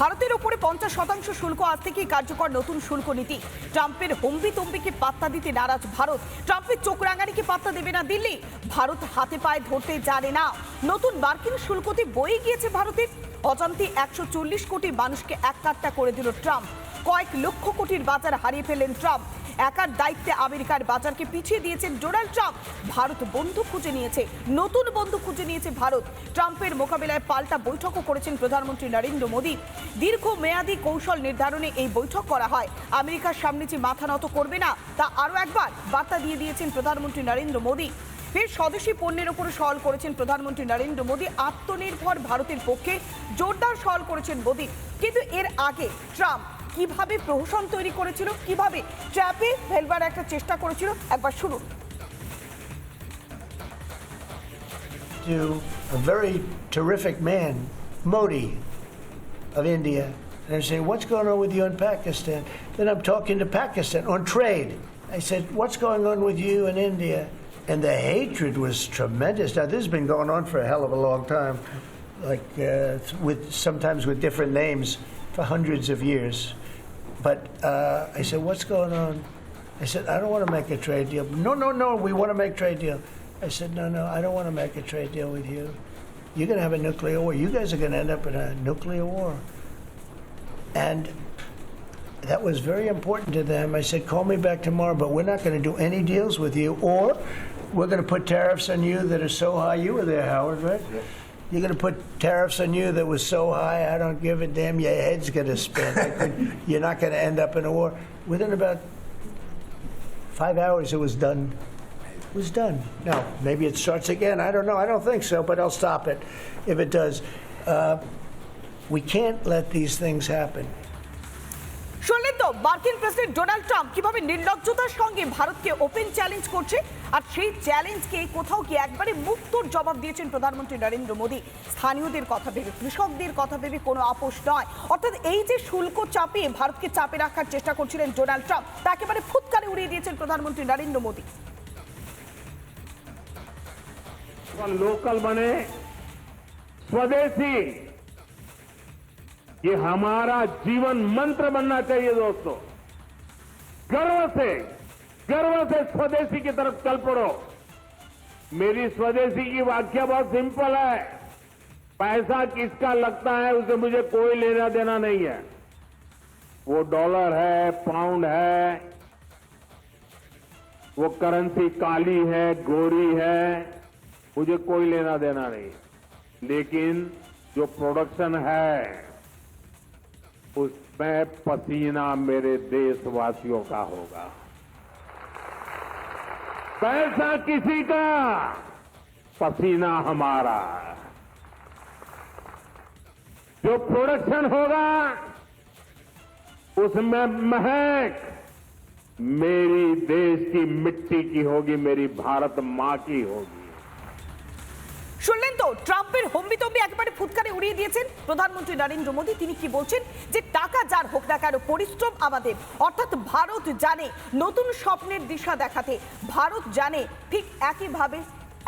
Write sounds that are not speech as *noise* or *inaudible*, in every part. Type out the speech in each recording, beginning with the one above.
ভারতের উপরে পঞ্চাশ শতাংশ শুল্ক, আজ থেকেই কার্যকর নতুন শুল্ক নীতি। ট্রাম্পের হম্বি তম্বিকে পাত্তা দিতে নারাজ ভারত। ট্রাম্পের চোখ রাঙানিকে পাত্তা দেবে না দিল্লি। ভারত হাতে পায়ে ধরতে জানে না। নতুন মার্কিন শুল্কতে বয়ে গিয়েছে ভারতের। অজান্তি একশো চল্লিশ কোটি মানুষকে এক কাট্টা করে দিল ট্রাম্প। কয়েক লক্ষ কোটির বাজার হারিয়ে ফেললেন ট্রাম্প। একার দায়িত্বে আমেরিকার বাজারকে পিছিয়ে দিয়েছেন ডোনাল্ড ট্রাম্প। ভারত বন্ধু খুঁজে নিয়েছে, নতুন বন্ধু খুঁজে নিয়েছে ভারত। ট্রাম্পের মোকাবিলায় পাল্টা বৈঠকও করেছেন প্রধানমন্ত্রী নরেন্দ্র মোদী। দীর্ঘ মেয়াদী কৌশল নির্ধারণে এই বৈঠক করা হয়। আমেরিকার সামনে যে মাথা নত করবে না, তা আরও একবার বার্তা দিয়ে দিয়েছেন প্রধানমন্ত্রী নরেন্দ্র মোদী। ফের স্বদেশি পণ্যের ওপর সওয়াল করেছেন প্রধানমন্ত্রী নরেন্দ্র মোদী। আত্মনির্ভর ভারতের পক্ষে জোরদার সওয়াল করেছেন মোদী। কিন্তু এর আগে ট্রাম্প কিভাবে প্রহসন তৈরি করেছিল কিভাবে ট্র্যাপে ফেলবার একটা চেষ্টা করেছিল একবার শুনুন to a very terrific man, Modi of India. And I say, What's going on with you in Pakistan? Then I'm talking to Pakistan on trade. I said, What's going on with you in India? And the hatred was tremendous. Now, this has been going on for a hell of a long time, like uh, with sometimes with different names for hundreds of years. But uh, I said, What's going on? I said, I don't want to make a trade deal. No, no, no, we want to make a trade deal. I said, no, no, I don't want to make a trade deal with you. You're going to have a nuclear war. You guys are going to end up in a nuclear war. And that was very important to them. I said, call me back tomorrow, but we're not going to do any deals with you, or we're going to put tariffs on you that are so high. You were there, Howard, right? You're going to put tariffs on you that was so high, I don't give a damn. Your head's going to spin. *laughs* You're not going to end up in a war. Within about five hours, it was done. It was done. Now, maybe it starts again. I don't know. I don't think so, but I'll stop it if it does. Uh, we can't let these things happen. শুনলেন তো মার্কিন president Donald Trump কিভাবে নির্লজ্জতার সঙ্গে ভারতকে open challenge করছে আর সেই চ্যালেঞ্জকে কোথাও কি একবারে মুক্তর জবাব দিয়েছেন প্রধানমন্ত্রী নরেন্দ্র মোদী স্থানীয়দের কথা ভেবে কৃষকদের কথা ভেবে কোনো আপোষ নয় অর্থাৎ এই যে শুল্ক চাপিয়ে ভারতকে চাপে রাখার চেষ্টা করছিলেন ডোনাল্ড ট্রাম্প তা একেবারে ফুৎকারে উড়িয়ে দিয়েছেন প্রধানমন্ত্রী নরেন্দ্র মোদী लोकल बने स्वदेशी ये हमारा जीवन मंत्र बनना चाहिए दोस्तों। गर्व से गर्व से स्वदेशी की तरफ़ चल पड़ो। मेरी स्वदेशी की व्याख्या बहुत सिंपल है। पैसा किसका लगता है, उसे मुझे कोई लेना देना नहीं है। वो डॉलर है, पाउंड है, वो करेंसी काली है, गोरी है, मुझे कोई लेना देना नहीं। लेकिन जो प्रोडक्शन है उसमें पसीना मेरे देशवासियों का होगा। पैसा किसी का, पसीना हमारा। जो प्रोडक्शन होगा, उसमें महक मेरी देश की मिट्टी की होगी, मेरी भारत माँ की होगी। শুনলেন তো, ট্রাম্পের হম্বিতম্বি একেবারে ফুৎকারে উড়িয়ে দিয়েছেন। প্রধানমন্ত্রী নরেন্দ্র মোদী, তিনি কি বলছেন যে টাকা যার হোক না কেন, পরিশ্রম আমাদের। অর্থাৎ ভারত জানে নতুন স্বপ্নের দিশা দেখাতে। ভারত জানে ঠিক একইভাবে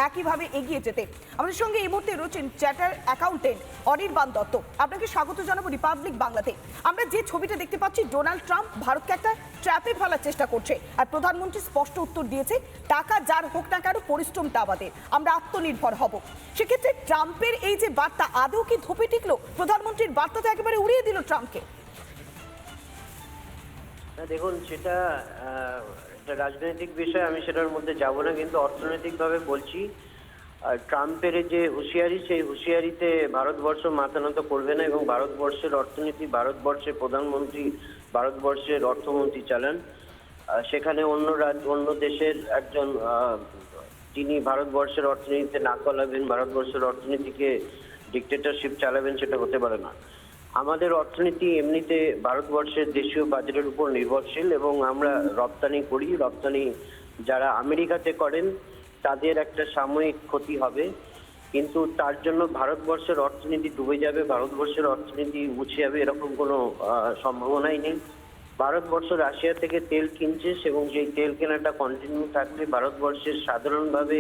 একইভাবে এগিয়ে যেতে। আমাদের সঙ্গে এই মুহূর্তে রয়েছেন চ্যাটার অ্যাকাউন্টেন্ট অনির্বাণ দত্ত। আপনাকে স্বাগত জানাব রিপাবলিক বাংলাতে। আমরা যে ছবিটা দেখতে পাচ্ছি, ডোনাল্ড ট্রাম্প ভারতকে একটা ট্র্যাপে ফেলার চেষ্টা করছে। আর প্রধানমন্ত্রী স্পষ্ট উত্তর দিয়েছে, টাকা যার হোক না কেন, পরিশ্রমটা আমাদের। আমরা আত্মনির্ভর হব। সেক্ষেত্রে ট্রাম্পের এই যে বার্তা, আদৌ কি ধোপে টিকলো? প্রধানমন্ত্রীর বার্তা তো একেবারে উড়িয়ে দিল ট্রাম্পকে। দেখুন, সেটা রাজনৈতিক বিষয়, আমি সেটার মধ্যে যাব না, কিন্তু অর্থনৈতিকভাবে বলছি ট্রাম্পের যে হুঁশিয়ারি, সেই হুঁশিয়ারিতে ভারতবর্ষ মাথা নত করবে না এবং ভারতবর্ষের অর্থনীতি, ভারতবর্ষের প্রধানমন্ত্রী, ভারতবর্ষের অর্থমন্ত্রী চালান। সেখানে অন্য রাজ্য অন্য দেশের একজন যিনি ভারতবর্ষের অর্থনীতিতে নাক গলাবেন, ভারতবর্ষের অর্থনীতিকে ডিক্টেটরশিপ চালাবেন, সেটা হতে পারে না। আমাদের অর্থনীতি এমনিতে ভারতবর্ষের দেশীয় বাজারের উপর নির্ভরশীল এবং আমরা রপ্তানি করি, রপ্তানি যারা আমেরিকাতে করেন তাদের একটা সাময়িক ক্ষতি হবে। কিন্তু তার জন্য ভারতবর্ষের অর্থনীতি ডুবে যাবে, ভারতবর্ষের অর্থনীতি মুছে যাবে এরকম কোনো সম্ভাবনাই নেই। ভারতবর্ষ রাশিয়া থেকে তেল কিনছে এবং সেই তেল কেনাটা কন্টিনিউ থাকলে ভারতবর্ষের সাধারণভাবে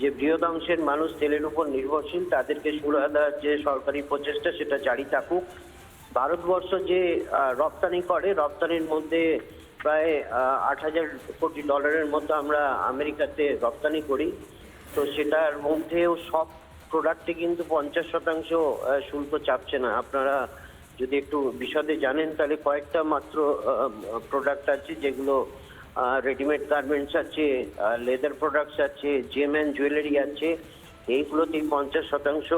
যে বৃহদাংশের মানুষ তেলের উপর নির্ভরশীল, তাদেরকে সুরাহা দেওয়ার যে সরকারি প্রচেষ্টা, সেটা জারি থাকুক। ভারতবর্ষ যে রপ্তানি করে, রপ্তানির মধ্যে প্রায় আট হাজার কোটি ডলারের মতো আমরা আমেরিকাতে রপ্তানি করি। তো সেটার মধ্যেও সব প্রোডাক্টে কিন্তু পঞ্চাশ শতাংশ শুল্ক চাপছে না। আপনারা যদি একটু বিশদে জানেন, তাহলে কয়েকটা মাত্র প্রোডাক্ট আছে যেগুলো রেডিমেড গার্মেন্টস আছে লেদার প্রোডাক্টস আছে জেম জুয়েলারি আছে এইগুলোতেই পঞ্চাশ শতাংশ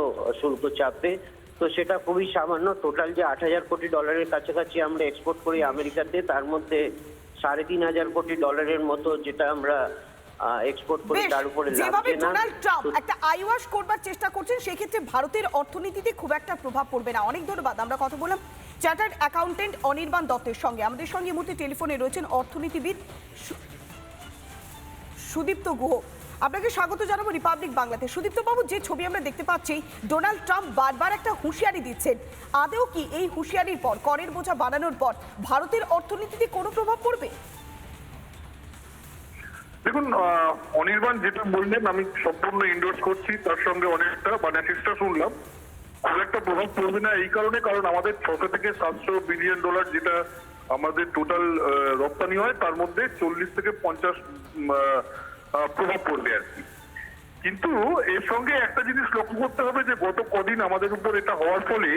শুল্ক চাপবে। তো সেটা খুবই সামান্য টোটাল যে আট হাজার কোটি ডলারের কাছাকাছি আমরা এক্সপোর্ট করি আমেরিকাতে তার মধ্যে সাড়ে তিন হাজার কোটি ডলারের মতো যেটা আমরা এক্সপোর্ট করি তার উপরে যেভাবে ডোনাল্ড ট্রাম্প একটা আইওয়াশ করবার চেষ্টা করছেন সেক্ষেত্রে ভারতের অর্থনীতিতে খুব একটা প্রভাব পড়বে না। অনেক ধন্যবাদ আমরা কথা বললাম চার্টার্ড অ্যাকাউন্টেন্ট অনির্বাণ দত্তের সঙ্গে। আমাদের সঙ্গে মুহূর্তে টেলিফোনে রয়েছেন অর্থনীতিবিদ সুদীপ্ত গুহ। আপনাকে স্বাগত জানাব রিপাবলিক বাংলাতে। সুদীপ্ত বাবু যে ছবি আমরা দেখতে পাচ্ছি, ডোনাল্ড ট্রাম্প বারবার একটা হুঁশিয়ারি দিচ্ছেন। আদেও কি এই হুঁশিয়ারির পর, করের বোঝা বাড়ানোর পর, ভারতের অর্থনীতিতে কোনো প্রভাব পড়বে? দেখুন অনির্বাণ যেটা বললেন, আমি সম্পূর্ণ ইন্ডোর্স করছি, তার সঙ্গে অনেকটা মানে শুনলাম। খুব একটা প্রভাব পড়বে না এই কারণে, কারণ আমাদের ছশো থেকে সাতশো বিলিয়ন ডলার যেটা আমাদের টোটাল রপ্তানি হয়, তার মধ্যে চল্লিশ থেকে পঞ্চাশ প্রভাব পড়বে আর কি। কিন্তু এর সঙ্গে একটা জিনিস লক্ষ্য করতে হবে যে, গত কদিন আমাদের উপর এটা হওয়ার ফলে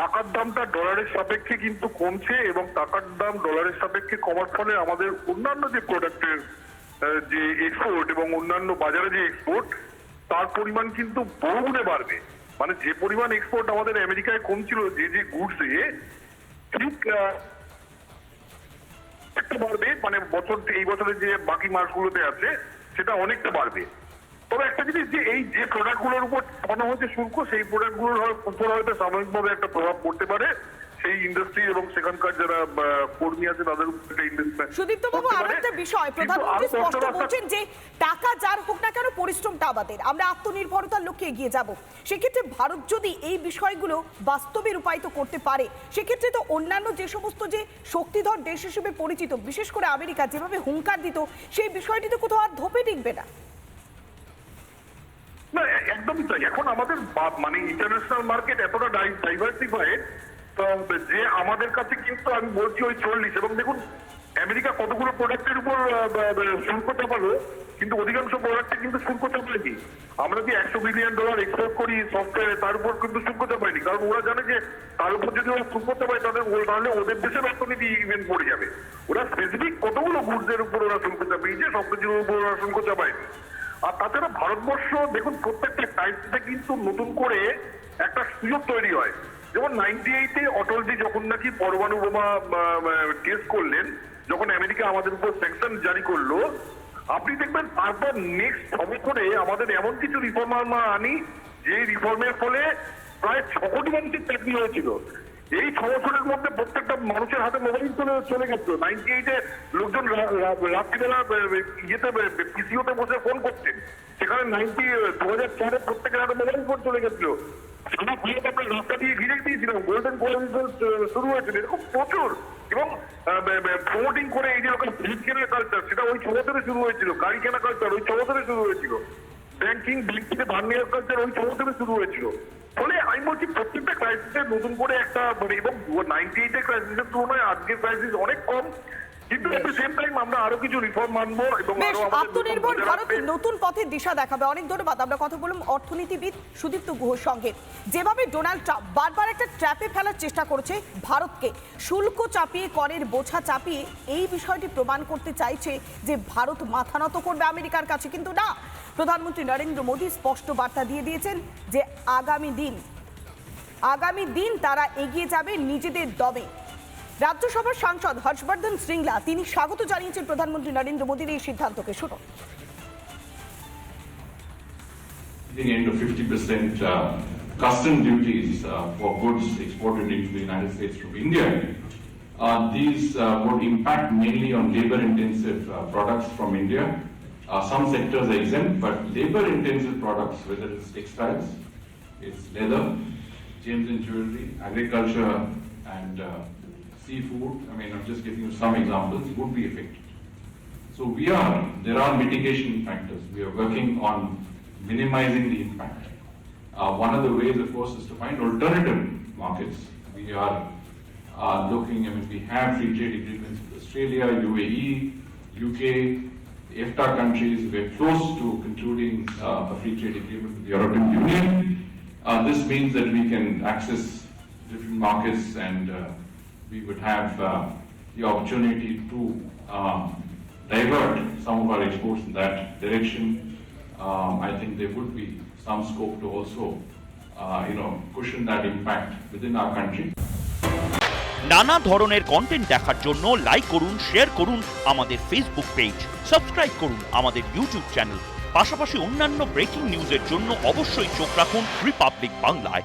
টাকার দামটা ডলারের সাপেক্ষে কিন্তু কমছে এবং টাকার দাম ডলারের সাপেক্ষে কমার ফলে আমাদের অন্যান্য যে প্রোডাক্টের যে এক্সপোর্ট এবং অন্যান্য বাজারে যে এক্সপোর্ট তার পরিমাণ কিন্তু বহুগুণে বাড়বে। মানে যে পরিমাণ এক্সপোর্ট আমাদের আমেরিকায় কমছিল যে যে গুডসে ঠিক আহ, একটু বাড়বে মানে বছর এই বছরের যে বাকি মাসগুলোতে আছে সেটা অনেকটা বাড়বে। তবে একটা জিনিস যে এই যে প্রোডাক্টগুলোর উপর চাপানো হচ্ছে শুল্ক সেই প্রোডাক্টগুলোর গুলোর উপর হয়তো সাময়িকভাবে একটা প্রভাব পড়তে পারে। সেই ইন্ডাস্ট্রি এবং সেখানকার যারা কর্মী আছে তাদের সুদীপ্ত বাবু আরও একটা বিষয় প্রধানমন্ত্রী স্পষ্ট বলছেন যে টাকা যার হোক না কেন পরিশ্রমটা আমাদের। আমরা আত্মনির্ভরতার লক্ষ্যে এগিয়ে যাব। সেক্ষেত্রে ভারত যদি এই বিষয়গুলো বাস্তবে রূপায়িত করতে পারে সেক্ষেত্রে তো অন্যান্য যে সমস্ত যে শক্তিধর দেশ হিসেবে পরিচিত বিশেষ করে আমেরিকা যেভাবে হুঙ্কার দিত সেই বিষয়টি তো কোথাও আর ধোপে টিকবে না। না একদমই তাই। এখন আমাদের বা- মানে ইন্টারন্যাশনাল মার্কেট এতটা ডাইভার্সিফাইড যে আমাদের কাছে কিন্তু আমি বলছি ওই চল্লিশ এবং দেখুন, আমেরিকা কতগুলো প্রোডাক্টের উপর শুল্ক চাপালো, কিন্তু অধিকাংশ প্রোডাক্টে কিন্তু শুল্ক চাপায়নি। আমরা যে একশো বিলিয়ন ডলার এক্সপোর্ট করি সফটওয়্যারে তার উপর কিন্তু শুল্ক চাপায়নি। কারণ ওরা জানে যে তার উপর যদি ওরা শুল্ক চাপায় তাদের তাহলে ওদের দেশের অর্থনীতি ইভেন পড়ে যাবে। ওরা স্পেসিফিক কতগুলো গুডসের উপর ওরা শুল্ক চাপিয়েছে সব কিছুর উপর ওরা শুল্ক চাপায়নি। আর তাছাড়া ভারতবর্ষ, দেখুন প্রত্যেকটা টাইপসে কিন্তু নতুন করে একটা সুযোগ তৈরি হয়। যেমন নাইনটি এইটে অটলজি যখন নাকি পরমাণু বোমা টেস্ট করলেন, যখন আমেরিকা আমাদের উপর স্যাংশন জারি করল, আপনি দেখবেন তারপর নেক্সট বছরে আমাদের এমন কিছু রিফর্ম আমরা আনি যে রিফর্মের ফলে প্রায় ছ কোটি মানুষের চাকরি হয়েছিল। এই ছ বছরের মধ্যে প্রত্যেকটা মানুষের হাতে মোবাইল চলে চলে গেছিল নাইনটি এইটে লোকজন রাত্রিবেলা ইয়েতে পিসিওতে বসে ফোন করতেন। সেখানে নাইনটি দু হাজার চারে প্রত্যেকের হাতে মোবাইল ফোন চলে গেছিল। আমরা শুরু হয়েছিল। এরকম কালচার ওই ছ বছরে শুরু হয়েছিল। ব্যাংকিং ব্যাংক কালচার ওই ছ শুরু হয়েছিল। ফলে আমি বলছি, প্রত্যেকটা ক্রাইসিসে নতুন করে একটা মানে এবং নাইনটি এইটের ক্রাইসিসের তুলনায় আজকের ক্রাইসিস অনেক কম। কিন্তু এট সেম টাইম আমরা আরও কিছু রিফর্ম আনব এবং বেশ আত্মনির্ভর ভারত নতুন পথের দিশা দেখাবে। অনেক ধন্যবাদ। আমরা কথা বললাম অর্থনীতিবিদ সুদীপ্ত গুহর সঙ্গে। যেভাবে ডোনাল্ড ট্রাম্প বারবার একটা ট্র্যাপে ফেলার চেষ্টা করেছে ভারতকে শুল্ক চাপিয়ে করের বোঝা চাপিয়ে এই বিষয়টি প্রমাণ করতে চাইছে যে ভারত মাথা নত করবে আমেরিকার কাছে। কিন্তু না প্রধানমন্ত্রী নরেন্দ্র মোদী স্পষ্ট বার্তা দিয়ে দিয়েছেন যে আগামী দিন আগামী দিন তারা এগিয়ে যাবে নিজেদের দমে। রাজ্যসভার সাংসদ হর্ষবর্ধন শ্রিংলা তিনি স্বাগত জানিয়েছেন প্রধানমন্ত্রী নরেন্দ্র মোদীর এই সিদ্ধান্তকে শুনুন end of 50% uh, custom duties uh, for goods exported into the United States from India. Uh, These uh, would impact mainly on labor-intensive uh, products from India. Uh, Some sectors are exempt, but labor-intensive products, whether it's textiles, it's leather, gems and jewelry, agriculture, and uh, seafood, I mean, I'm just giving you some examples, would be affected. So we are, there are mitigation factors. We are working on minimizing the impact. Uh, one of the ways, of course, is to find alternative markets we are uh, looking, I mean, we have free trade agreements with Australia, UAE, UK, EFTA countries. We're close to concluding uh, a free trade agreement with the European Union. Uh, This means that we can access different markets and uh, we would have uh, the opportunity to um, divert some of our exports in that direction. Um, I think there would be some scope to also, uh, you know, cushion that impact within our country. নানা ধরনের content দেখার জন্য like করুন share করুন আমাদের Facebook page subscribe করুন আমাদের YouTube channel পাশাপাশি অন্যান্য ব্রেকিং নিউজের জন্য অবশ্যই চোখ রাখুন রিপাবলিক বাংলায়